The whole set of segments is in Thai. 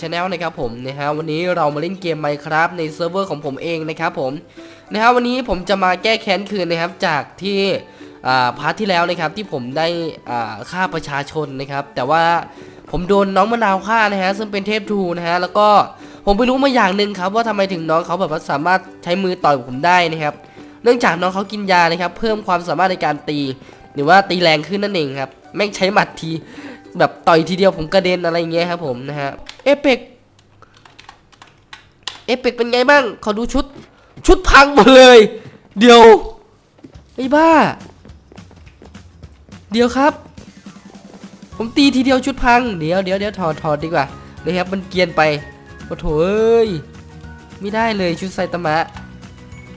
ชแนลนะครับผมนะฮะวันนี้เรามาเล่นเกม Minecraft ในเซิร์ฟเวอร์ของผมเองนะครับผมนะฮะวันนี้ผมจะมาแก้แค้นคืนนะครับจากที่พาร์ทที่แล้วนะครับที่ผมได้ฆ่าประชาชนนะครับ แต่ว่าผมโดนน้องมะนาวฆ่านะฮะซึ่งเป็นเทพทูนะฮะแล้วก็ผมไปรู้มาอย่างหนึ่งครับว่าทำไมถึงน้องเขาแบบว่าสามารถใช้มือต่อยผมได้นะครับ เนื่องจากน้องเขากินยานะครับ เพิ่มความสามารถในการตี หรือว่าตีแรงขึ้นนั่นเองครับแม่งใช้หมัดทีแบบต่อยทีเดียวผมกระเด็นอะไรเงี้ยครับผมนะฮะ เอเปกเอเปกเป็นไงบ้างขอดูชุด ชุดพังหมดเลย เดี๋ยวไอ้บ้า เดี๋ยวครับ ผมตีทีเดียวชุดพัง เดี๋ยวเดี๋ยวเดี๋ยวถอดถอดดีกว่านะครับมันเกียนไปโอ้โถเอ้ยไม่ได้เลยชุดไซตามะ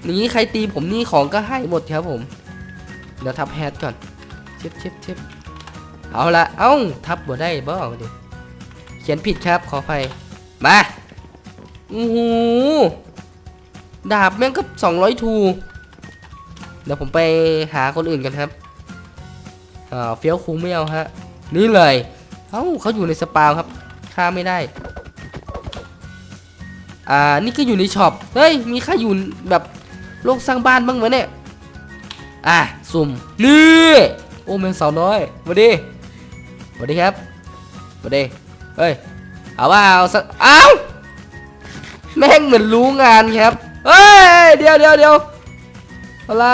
นี้ใครตีผมนี่ของก็ให้หมดครับผมเดี๋ยวทับแฮดก่อนเช็บเช็บเช็บเอาละเอ้าทับบ่ได้บ่ดิ เขียนผิดครับขออภัยมาโอ้โหดาบแม่งก็200ทูเดี๋ยวผมไปหาคนอื่นกันครับอ่าเฟี้ยวคูไม่เอาฮะ นี่เลยเอ้าเขาอยู่ในสปาวครับฆ่าไม่ได้ อ่า นี่ก็อยู่ในช็อป เฮ้ย มีใครอยู่แบบโลกสร้างบ้านบ้างไหมเนี่ย อะ สุ่ม นี่ โอ้แมงสาวน้อยมาดิมาดิครับมาดิ เฮ้ย เอาว่าเอาสักเอาแม่งเหมือนรู้งานครับ เฮ้ย เดี๋ยวเดี๋ยวเดี๋ยวอะไร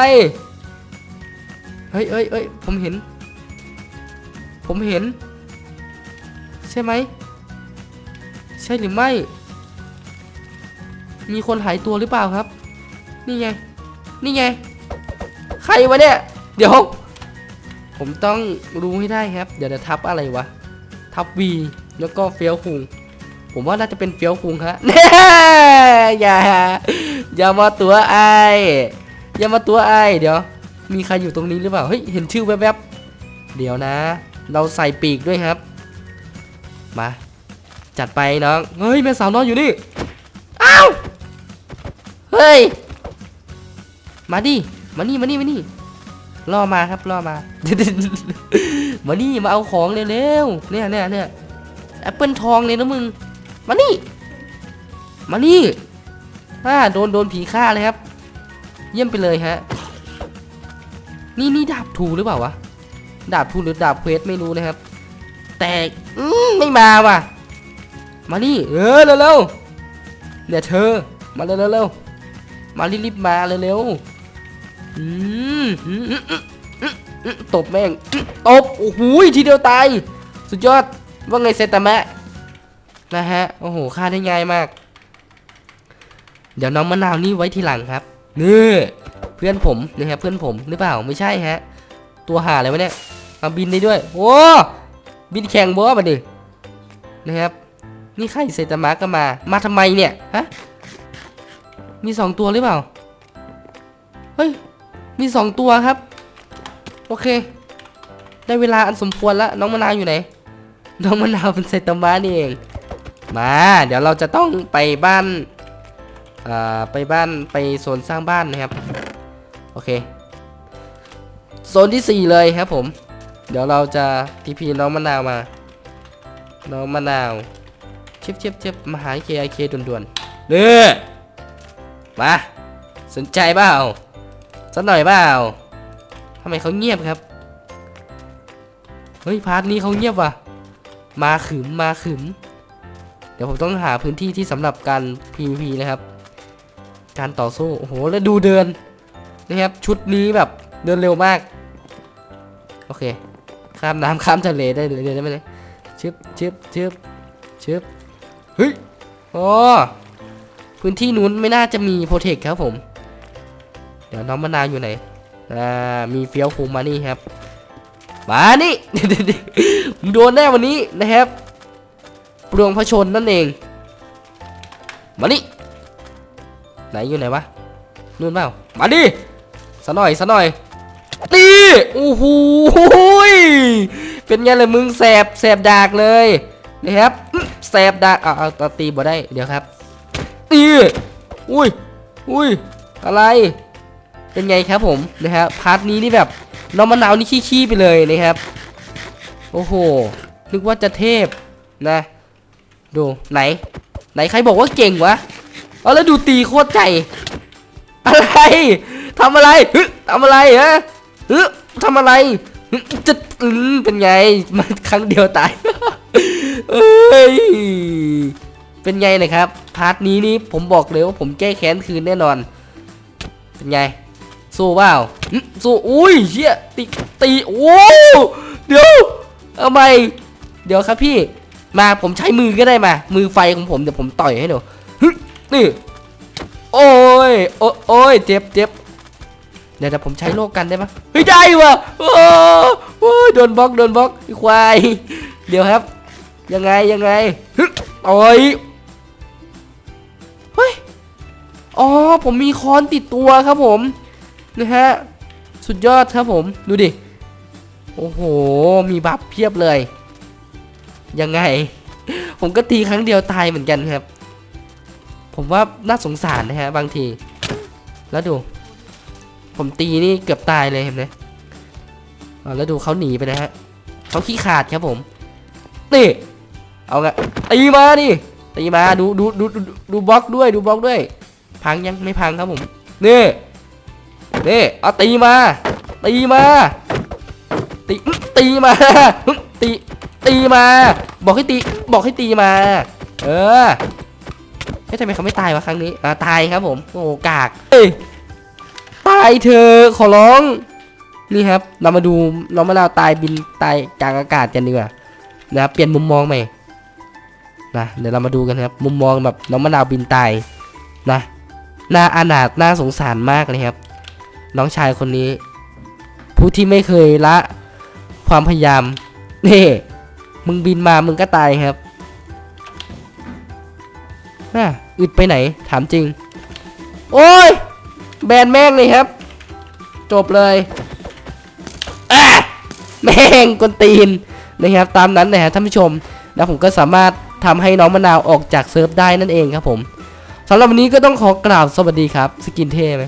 เฮ้ยเฮ้ยเฮ้ยผมเห็น ผมเห็น ใช่ไหม ใช่หรือไม่ มีคนหายตัวหรือเปล่าครับ นี่ไง นี่ไง ใครวะเนี่ย เดี๋ยว ผมต้องรู้ให้ได้ครับ เดี๋ยวจะทับอะไรวะ ทับวี แล้วก็เฟี้ยวคุงผมว่าน่าจะเป็นเฟี้ยวคุงฮะแน่อย่าอย่ามาตัวไออย่ามาตัวไอเดี๋ยว มีใครอยู่ตรงนี้หรือเปล่าเฮ้ยเห็นชื่อแวบๆเดี๋ยวนะ เราใส่ปีกด้วยครับ มา จัดไปน้องเฮ้ยแม่สาวน้อยอยู่นี่อ้าวเฮ้ยมาดิมานี่มานี่มานี่ล่อมาครับล่อมามานี่มาเอาของเร็วๆเนี่ยเนี่ยเนี่ย แอปเปิลทองเลยนะมึง มานี่ มานี่อ่าโดนโดนผีฆ่าเลยครับ เยี่ยมไปเลยฮะ นี่นี่ดาบทูหรือเปล่าวะ ดาบทูหรือดาบเควสไม่รู้นะครับ แต่อืมไม่มาว่ะ มานี่ เออเร็วๆเนี่ยเธอ มาเร็วๆเร็วมารีบๆมาเร็วๆอืมอืมตบแม่ง ตบ โอ้โหทีเดียวตาย สุดยอด ว่าไงเซตามะนะฮะ โอ้โหฆ่าได้ง่ายมาก เดี๋ยวน้องมะนาวนี่ไว้ทีหลังครับนี่เพื่อนผมนะครับเพื่อนผมหรือเปล่าไม่ใช่ฮะ ตัวหาอะไรวะเนี่ยเอาบินได้ด้วย โอ้บินแข่งบัวมาดินะครับ นี่ใครเซตามะก็มา มาทำไมเนี่ยฮะมีสองตัวหรือเปล่าเฮ้ยมีสองตัวครับ โอเค ได้เวลาอันสมควรแล้วน้องมะนาวอยู่ไหน น้องมะนาวเป็นไซตามะนี่เอง มา เดี๋ยวเราจะต้องไปบ้านอ่าไปบ้านไปโซนสร้างบ้านนะครับ โอเค โซนที่ 4 เลยครับผม เดี๋ยวเราจะทีพีน้องมะนาวมา น้องมะนาวเชิบเชิบเชิบมาหาเคไอเคด่วนๆเด้อมาสนใจเปล่าสักหน่อยเปล่าทำไมเขาเงียบครับ เฮ้ยพาร์ทนี้เขาเงียบว่ะ มาขึมมาขึม เดี๋ยวผมต้องหาพื้นที่ที่สำหรับการ PVP นะครับ การต่อสู้ โอ้โห แล้วดูเดินนะครับ ชุดนี้แบบเดินเร็วมาก โอเค ข้ามน้ำข้ามทะเลได้เลยเดี๋ยวได้ไหมเนี่ยชึบชึบชึบชึบเฮ้ยอ๋อพื้นที่นู้นไม่น่าจะมีโปรเทคครับผม เดี๋ยวน้องมะนาวอยู่ไหน อ่า มีเฟี้ยวคุงมานี่ครับ มานี่มึงโดนแน่วันนี้นะครับปลวงพระชนนั่นเอง มานี่ไหนอยู่ไหนวะนู่นเปล่ามาดิสะหน่อยสะหน่อยตีโอ้โหเป็นไงเลยมึงแสบแสบดากเลยนะครับแสบดากเอาเอาตีบ่ได้เดี๋ยวครับตีอุ้ยอุ้ยอะไร เป็นไงครับผมนะครับพาร์ทนี้นี่แบบน้องมะนาวนี่ขี้ๆไปเลยนะครับ โอ้โห นึกว่าจะเทพนะ ดูไหน ไหนใครบอกว่าเก่งวะเอาแล้วดูตีโคตรใจอะไรทำอะไรฮึทำอะไรฮะฮึทำอะไรจะเป็นไงมันครั้งเดียวตายเอ้ยเป็นไงนะครับพาร์ทนี้นี่ผมบอกเลยว่าผมแก้แค้นคืนแน่นอน เป็นไง สู้เปล่าสู้อุ้ยเชี่ยตีตีโอ้เดี๋ยวเอาไมเดี๋ยวครับพี่มาผมใช้มือก็ได้มา มือไฟของผมเดี๋ยวผมต่อยให้หนูนี่โอ้ยโอ้โอยเจ็บเจ็บเดี๋ยวผมใช้โลกกันได้ปะเฮ้ยได้วะโอ้โอ้ยโดนบล็อกโดนบล็อกไอควายเดี๋ยวครับ ยังไงยังไงโอ้ยเฮ้ยอ๋อผมมีค้อนติดตัวครับผม นะฮะ สุดยอดครับผม ดูดิ โอ้โห มีบัฟเพียบเลย ยังไง ผมก็ตีครั้งเดียวตายเหมือนกันครับ ผมว่าน่าสงสารนะฮะ บางที แล้วดู ผมตีนี่เกือบตายเลยเห็นไหมแล้วดูเขาหนีไปนะฮะเขาขี้ขาดครับผม นี่ เอาไงตีมาดิ ตีมา ดูดูดูดูบล็อกด้วย ดูบล็อกด้วย พังยังไม่พังครับผม นี่ นี่เอาตีมา ตีมาตีตีมาตีตีมา บอกให้ตีบอกให้ตีมา เออเฮ้ยทำไมเขาไม่ตายวะครั้งนี้อ่าตายครับผมโอ้กากเอ้ยตายเธอขอร้องนี่ครับ เรามาดูน้องมะนาวตายบินตายกลางอากาศกันดีกว่านะครับเปลี่ยนมุมมองใหม่นะเดี๋ยวเรามาดูกันครับ มุมมองแบบน้องมะนาวบินตายนะน่าอนาถน่าสงสารมากเลยครับ น้องชายคนนี้ ผู้ที่ไม่เคยละความพยายามนี่มึงบินมามึงก็ตายครับน่าอึดไปไหนถามจริง โอ้ย แบนแม่งเลยครับ จบเลยอะแม่งกนตีนนะครับ ตามนั้นนะฮะท่านผู้ชม แล้วผมก็สามารถทำให้น้องมะนาวออกจากเซิร์ฟได้นั่นเองครับผมสำหรับวันนี้ก็ต้องขอกล่าวสวัสดีครับ สกินเท่ไหม